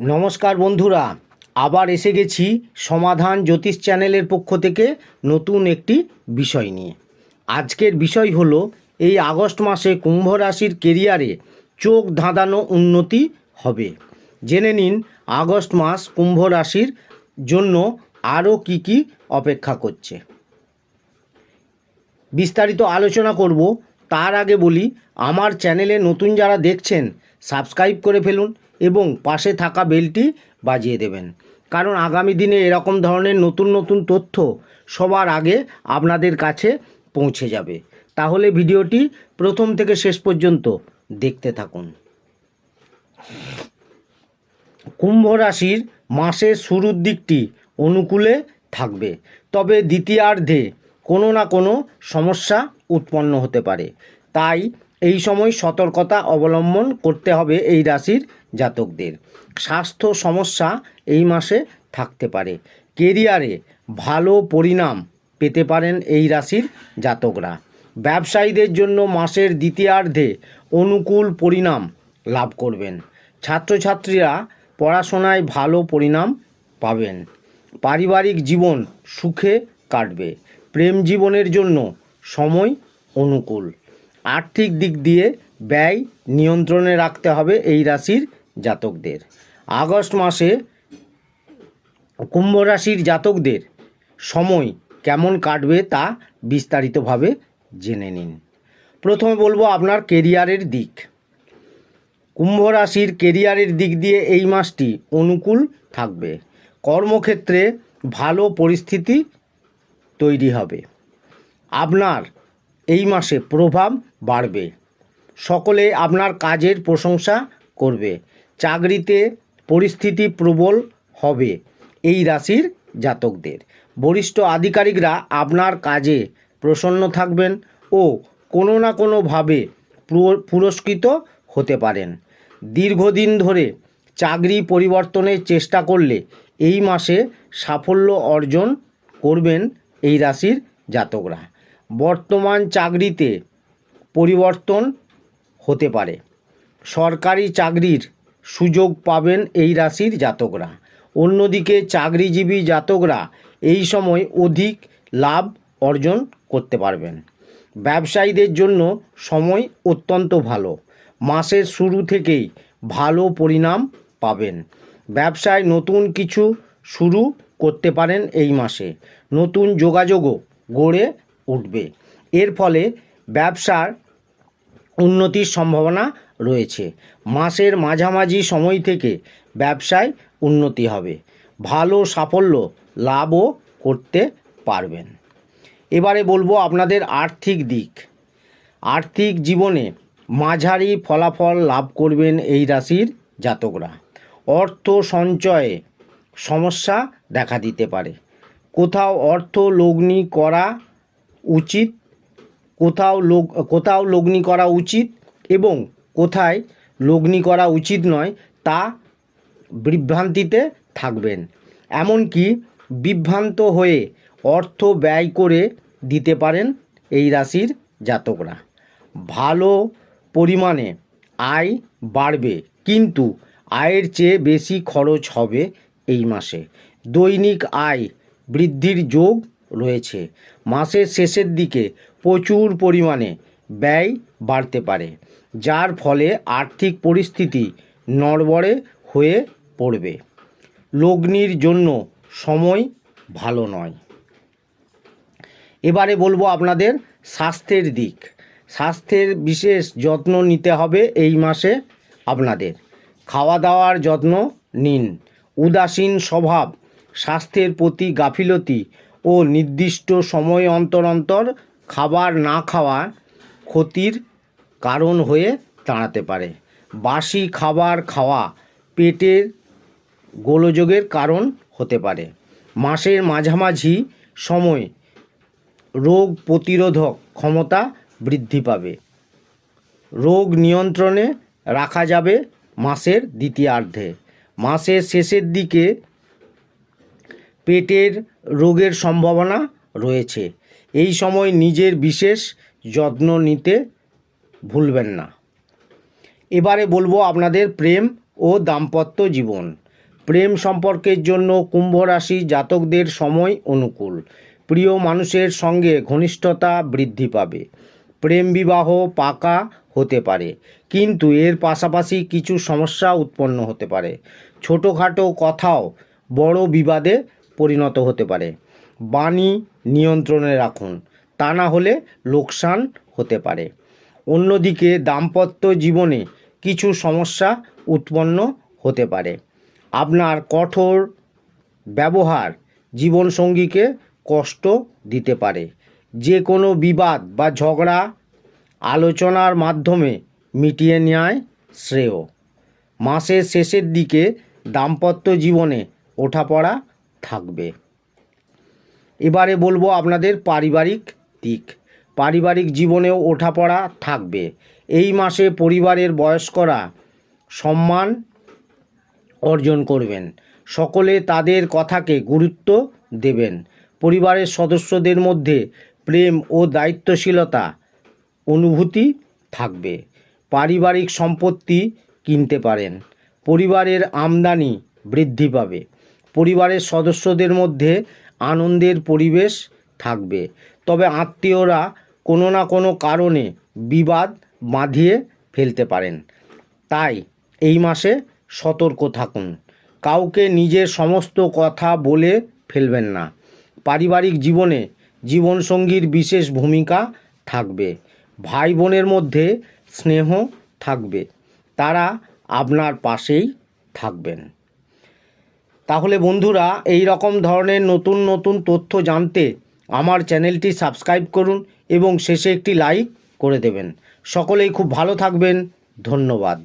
নমস্কার বন্ধুরা, আবার এসে গেছি সমাধান জ্যোতিষ চ্যানেলের পক্ষ থেকে নতুন একটি বিষয় নিয়ে। আজকের বিষয় হলো, এই আগস্ট মাসে কুম্ভ রাশির কেরিয়ারে চোখ ধাঁধানো উন্নতি হবে। জেনে নিন, আগস্ট মাস কুম্ভ রাশির জন্য আরও কি কি অপেক্ষা করছে। বিস্তারিত আলোচনা করব তার আগে বলি, আমার চ্যানেলে নতুন যারা দেখছেন, সাবস্ক্রাইব করে ফেলুন এবং পাশে থাকা বেলটি বাজিয়ে দেবেন। কারণ আগামী দিনে এরকম ধরনের নতুন নতুন তথ্য সবার আগে আপনাদের কাছে পৌঁছে যাবে। তাহলে ভিডিওটি প্রথম থেকে শেষ পর্যন্ত দেখতে থাকুন। কুম্ভ রাশির মাসের শুরুর দিকটি অনুকূলে থাকবে, তবে দ্বিতীয়ার্ধে কোনো না কোনো সমস্যা উৎপন্ন হতে পারে। তাই এই সময় সতর্কতা অবলম্বন করতে হবে এই রাশির জাতকদের। স্বাস্থ্য সমস্যা এই মাসে থাকতে পারে। কেরিয়ারে ভালো পরিণাম পেতে পারেন এই রাশির জাতকরা। ব্যবসায়ীদের জন্য মাসের দ্বিতীয়ার্ধে অনুকূল পরিণাম লাভ করবেন। ছাত্রছাত্রীরা পড়াশোনায় ভালো পরিণাম পাবেন। পারিবারিক জীবন সুখে কাটবে। প্রেম জীবনের জন্য সময় অনুকূল। আর্থিক দিক দিয়ে ব্যয় নিয়ন্ত্রণে রাখতে হবে এই রাশির জাতকদের। আগস্ট মাসে কুম্ভ রাশির জাতকদের সময় কেমন কাটবে তা বিস্তারিতভাবে জেনে নিন। প্রথমে বলব আপনার কেরিয়ারের দিক। কুম্ভ রাশির কেরিয়ারের দিক দিয়ে এই মাসটি অনুকূল থাকবে। কর্মক্ষেত্রে ভালো পরিস্থিতি তৈরি হবে। আপনার এই মাসে প্রভাব বাড়বে। সকলে আপনার কাজের প্রশংসা করবে। চাকরিতে পরিস্থিতি প্রবল হবে এই রাশির জাতকদের। বরিষ্ঠ আধিকারিকরা আপনার কাজে প্রসন্ন থাকবেন ও কোনো না কোনোভাবে পুরস্কৃত হতে পারেন। দীর্ঘদিন ধরে চাকরি পরিবর্তনের চেষ্টা করলে এই মাসে সাফল্য অর্জন করবেন এই রাশির জাতকরা। বর্তমান চাকরিতে পরিবর্তন হতে পারে। সরকারি চাকরির সুযোগ পাবেন এই রাশির জাতকরা। অন্যদিকে চাকরিজীবী জাতকরা এই সময় অধিক লাভ অর্জন করতে পারবেন। ব্যবসায়ীদের জন্য সময় অত্যন্ত ভালো। মাসের শুরু থেকেই ভালো পরিণাম পাবেন। ব্যবসায় নতুন কিছু শুরু করতে পারেন এই মাসে। নতুন যোগাযোগও গড়ে উঠবে। এর ফলে ব্যবসার উন্নতির সম্ভাবনা রয়েছে। মাসের মাঝামাঝি সময় থেকে ব্যবসায় উন্নতি হবে। ভালো সাফল্য লাভও করতে পারবেন। এবারে বলব আপনাদের আর্থিক দিক। আর্থিক জীবনে মাঝারি ফলাফল লাভ করবেন এই রাশির জাতকরা। অর্থ সঞ্চয়ে সমস্যা দেখা দিতে পারে। কোথাও অর্থ লগ্নি করা উচিত, কোথাও লোক, কোথাও লগ্নি করা উচিত এবং কোথায় লগ্নি করা উচিত নয় তা বিভ্রান্তিতে থাকবেন। এমনকি বিভ্রান্ত হয়ে অর্থ ব্যয় করে দিতে পারেন এই রাশির জাতকরা। ভালো পরিমাণে আয় বাড়বে, কিন্তু আয়ের চেয়ে বেশি খরচ হবে এই মাসে। দৈনিক আয় বৃদ্ধির যোগ রয়েছে। মাসের শেষের দিকে প্রচুর পরিমাণে ব্যয় বাড়তে পারে, যার ফলে আর্থিক পরিস্থিতি নড়বড়ে হয়ে পড়বে। লগ্নির জন্য সময় ভালো নয়। এবারে বলব আপনাদের স্বাস্থ্যের দিক। স্বাস্থ্যের বিশেষ যত্ন নিতে হবে এই মাসে আপনাদের। খাওয়া দাওয়ার যত্ন নিন। উদাসীন স্বভাব, স্বাস্থ্যের প্রতি গাফিলতি ও নির্দিষ্ট সময় অন্তর অন্তর খাবার না খাওয়া ক্ষতির কারণ হয়ে দাঁড়াতে পারে। বাসি খাবার খাওয়া পেটের গোলযোগের কারণ হতে পারে। মাসের মাঝামাঝি সময় রোগ প্রতিরোধক ক্ষমতা বৃদ্ধি পাবে। রোগ নিয়ন্ত্রণে রাখা যাবে মাসের দ্বিতীয়ার্ধে। মাসের শেষের দিকে পেটের রোগের সম্ভাবনা রয়েছে। এই সময় নিজের বিশেষ যত্ন নিতে ভুলবেন না। এবারে বলব আপনাদের প্রেম ও দাম্পত্য জীবন। প্রেম সম্পর্কের জন্য কুম্ভ রাশি জাতকদের সময় অনুকূল। প্রিয় মানুষের সঙ্গে ঘনিষ্ঠতা বৃদ্ধি পাবে। প্রেম বিবাহ পাকা হতে পারে, কিন্তু এর পাশাপাশি কিছু সমস্যা উৎপন্ন হতে পারে। ছোটোখাটো কথাও বড় বিবাদে পরিণত হতে পারে। বাণী নিয়ন্ত্রণে রাখুন, তা না হলে লোকসান হতে পারে। অন্যদিকে দাম্পত্য জীবনে কিছু সমস্যা উৎপন্ন হতে পারে। আপনার কঠোর ব্যবহার জীবনসঙ্গীকে কষ্ট দিতে পারে। যে কোনো বিবাদ বা ঝগড়া আলোচনার মাধ্যমে মিটিয়ে নেয় শ্রেয়। মাসের শেষের দিকে দাম্পত্য জীবনে ওঠাপড়া থাকবে। এবারে বলব আপনাদের পারিবারিক দিক। পারিবারিক জীবনেও ওঠাপড়া থাকবে। এই মাসে পরিবারের বয়স্করা সম্মান অর্জন করবেন। সকলে তাদের কথাকে গুরুত্ব দেবেন। পরিবারের সদস্যদের মধ্যে প্রেম ও দায়িত্বশীলতা অনুভূতি থাকবে। পারিবারিক সম্পত্তি কিনতে পারেন। পরিবারের আমদানি বৃদ্ধি পাবে। পরিবারের সদস্যদের মধ্যে আনন্দের পরিবেশ থাকবে। তবে আত্মীয়রা কোনো না কোনো কারণে বিবাদ বাঁধিয়ে ফেলতে পারেন। তাই এই মাসে সতর্ক থাকুন। কাউকে নিজের সমস্ত কথা বলে ফেলবেন না। পারিবারিক জীবনে জীবনসঙ্গীর বিশেষ ভূমিকা থাকবে। ভাই বোনের মধ্যে স্নেহ থাকবে। তারা আপনার পাশেই থাকবেন। তাহলে বন্ধুরা, এই রকম ধরনের নতুন নতুন তথ্য জানতে আমার চ্যানেলটি সাবস্ক্রাইব করুন এবং শেষে একটি লাইক করে দেবেন। সকলেই খুব ভালো থাকবেন। ধন্যবাদ।